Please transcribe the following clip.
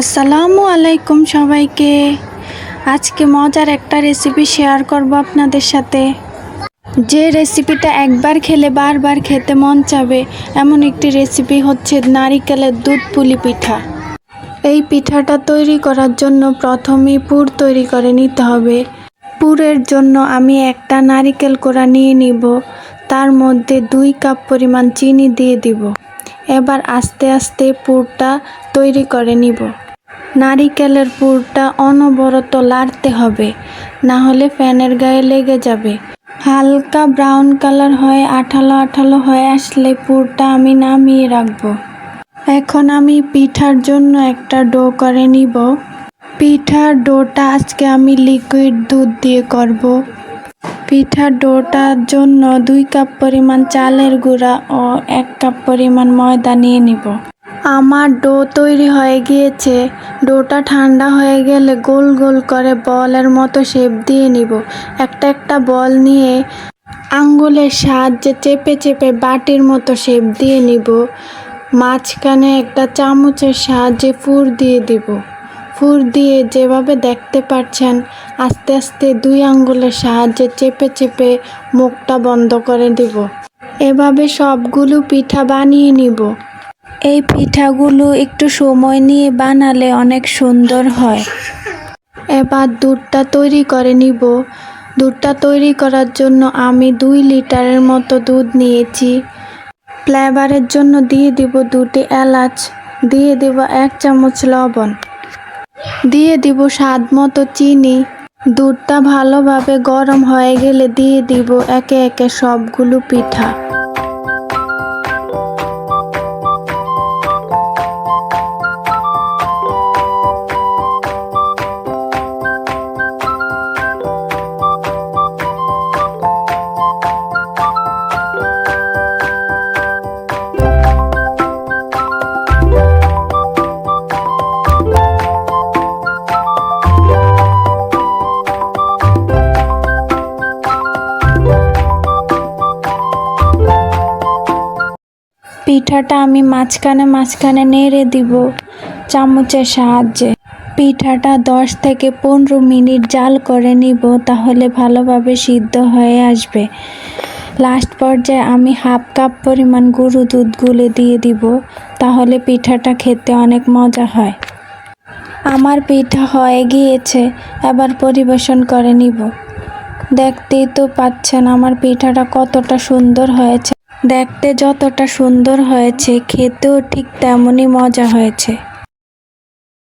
আসসালামু আলাইকুম সবাইকে। আজকে মজার একটা রেসিপি শেয়ার করব আপনাদের সাথে। যে রেসিপিটা একবার খেলে বারবার খেতে মন চাবে, এমন একটি রেসিপি হচ্ছে নারিকেলের দুধ পুলি পিঠা। এই পিঠাটা তৈরি করার জন্য প্রথমেই পুর তৈরি করে নিতে হবে। পুরের জন্য আমি একটা নারিকেল কোড়া নিয়ে নিব, তার মধ্যে দুই কাপ পরিমাণ চিনি দিয়ে দিব। এবার আস্তে আস্তে পুরটা তৈরি করে নিব। নারিকেলের পুরটা অনবরত লাড়তে হবে, না হলে ফ্যানের গায়ে লেগে যাবে। হালকা ব্রাউন কালার হয়ে আঠালো আঠালো হয়ে আসলে পুরটা আমি নামিয়ে রাখব। এখন আমি পিঠার জন্য একটা ডো করে নিব। পিঠার ডোটা আজকে আমি লিকুইড দুধ দিয়ে করব। পিঠার ডোটার জন্য দুই কাপ পরিমাণ চালের গুঁড়া ও এক কাপ পরিমাণ ময়দা নিয়ে নিব। আমার ডো তৈরি হয়ে গিয়েছে। ডোটা ঠান্ডা হয়ে গেলে গোল গোল করে বলের মতো শেপ দিয়ে নিব। একটা একটা বল নিয়ে আঙ্গুলের সাহায্যে চেপে চেপে বাটির মতো শেপ দিয়ে নিব। মাঝখানে একটা চামচের সাহায্যে ফুর দিয়ে দিব। ফুর দিয়ে যেভাবে দেখতে পাচ্ছেন, আস্তে আস্তে দুই আঙ্গুলের সাহায্যে চেপে চেপে মুখটা বন্ধ করে দিব। এভাবে সবগুলো পিঠা বানিয়ে নিব। এই পিঠাগুলো একটু সময় নিয়ে বানালে অনেক সুন্দর হয়। এবার দুধটা তৈরি করে নিব। দুধটা তৈরি করার জন্য আমি দুই লিটারের মতো দুধ নিয়েছি। ফ্লেভারের জন্য দিয়ে দিব দুটি এলাচ, দিয়ে দিব এক চামচ লবণ, দিয়ে দিব স্বাদ মতো চিনি। দুধটা ভালোভাবে গরম হয়ে গেলে দিয়ে দিব একে একে সবগুলো পিঠা। পিঠাটা আমি মাঝখানে মাঝখানে নেড়ে দিব চামচের সাহায্যে। পিঠাটা দশ থেকে পনেরো মিনিট জাল করে নিব, তাহলে ভালোভাবে সিদ্ধ হয়ে আসবে। লাস্ট পর্যায়ে আমি হাফ কাপ পরিমাণ গরু দুধ গুলে দিয়ে দিব, তাহলে পিঠাটা খেতে অনেক মজা হয়। আমার পিঠা হয়ে গিয়েছে, এবার পরিবেশন করে নিব। দেখতেই তো পাচ্ছেন আমার পিঠাটা কতটা সুন্দর হয়েছে। দেখতে যতটা সুন্দর হয়েছে খেতেও ঠিক তেমনই মজা হয়েছে।